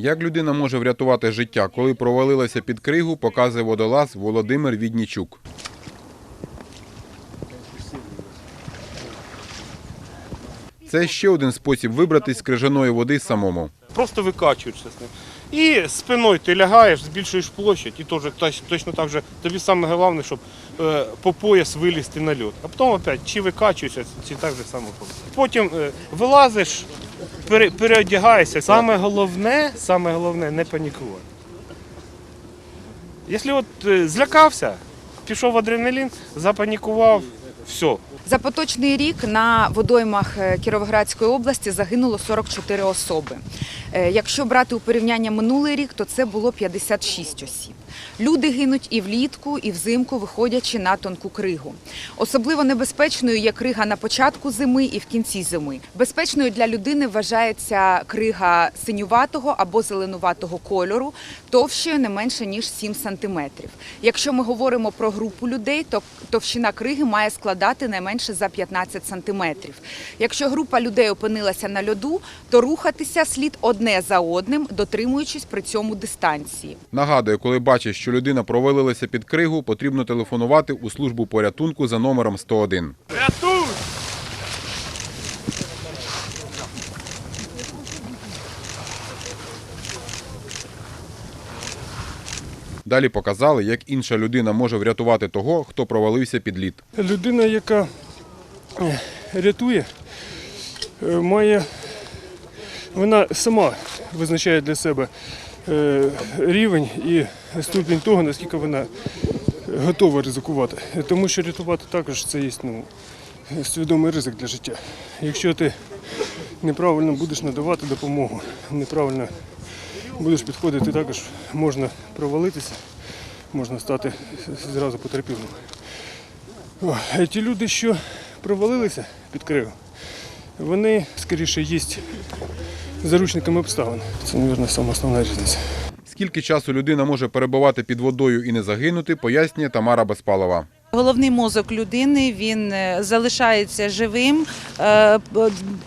Як людина може врятувати життя, коли провалилася під кригу, показує водолаз Володимир Віднічук. Це ще один спосіб вибратись з крижаної води самому. Просто викачуєшся з ним. І спиною ти лягаєш, збільшуєш площадь, і теж точно так же тобі саме головне, щоб е, по пояс вилізти на льот. А потім опять чи викачуєшся, чи так же само. Потім е, вилазиш, пере, переодягайся. Саме головне, саме головне не панікувати. Якщо от е, злякався, пішов адреналін, запанікував, все, За поточний рік на водоймах е, Кіровоградської області загинуло 44 особи. Е, Якщо брати у порівняння минулий рік, то це було 56 осіб. Люди гинуть і влітку, і взимку, виходячи на тонку кригу. Особливо небезпечною є крига на початку зими і в кінці зими. Безпечною для людини вважається крига синюватого або зеленуватого кольору, товщою не менше ніж 7 сантиметрів. Якщо ми говоримо про групу людей, то товщина криги має складати не менше за 15 сантиметрів. Якщо група людей опинилася на льоду, то рухатися слід одне за одним, дотримуючись при цьому дистанції. Нагадує, коли бачиш, що людина провалилася під кригу, потрібно телефонувати у службу порятунку за номером 101. Далі показали, як інша людина може врятувати того, хто провалився під лід. Людина, яка е, рятує, е, має, вона сама визначає для себе е, рівень і ступінь того, наскільки вона готова ризикувати. Тому що рятувати також це є ну, свідомий ризик для життя. Якщо ти неправильно будеш надавати допомогу, неправильно будеш підходити, також можна провалитися, можна стати зразу потерпілим. А ті люди, що провалилися під кригу, вони скоріше є заручниками обставин. Це, мабуть, сама основна різниця. Скільки часу людина може перебувати під водою і не загинути, пояснює Тамара Безпалова. Головний мозок людини він е, залишається живим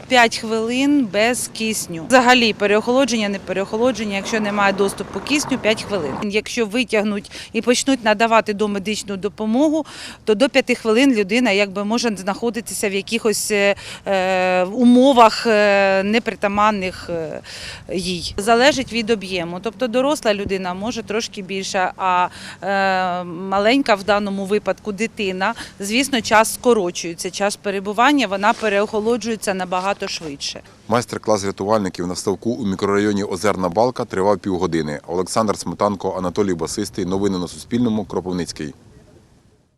5 хвилин без кисню. Взагалі переохолодження, не переохолодження, якщо немає доступу кисню, 5 хвилин. Якщо витягнуть і почнуть надавати домедичну допомогу, то до 5 хвилин людина якби може знаходитися в якихось е, е, умовах е, непритаманних е, їй. Залежить від об'єму. Тобто доросла людина може трошки більше, а е, маленька в даному випадку дитина, звісно, час скорочується. Час перебування вона переохолоджується набагато швидше. Майстер-клас рятувальників на ставку у мікрорайоні Озерна Балка тривав півгодини. Олександр Сметанко, Анатолій Басистий. Новини на Суспільному. Кропивницький.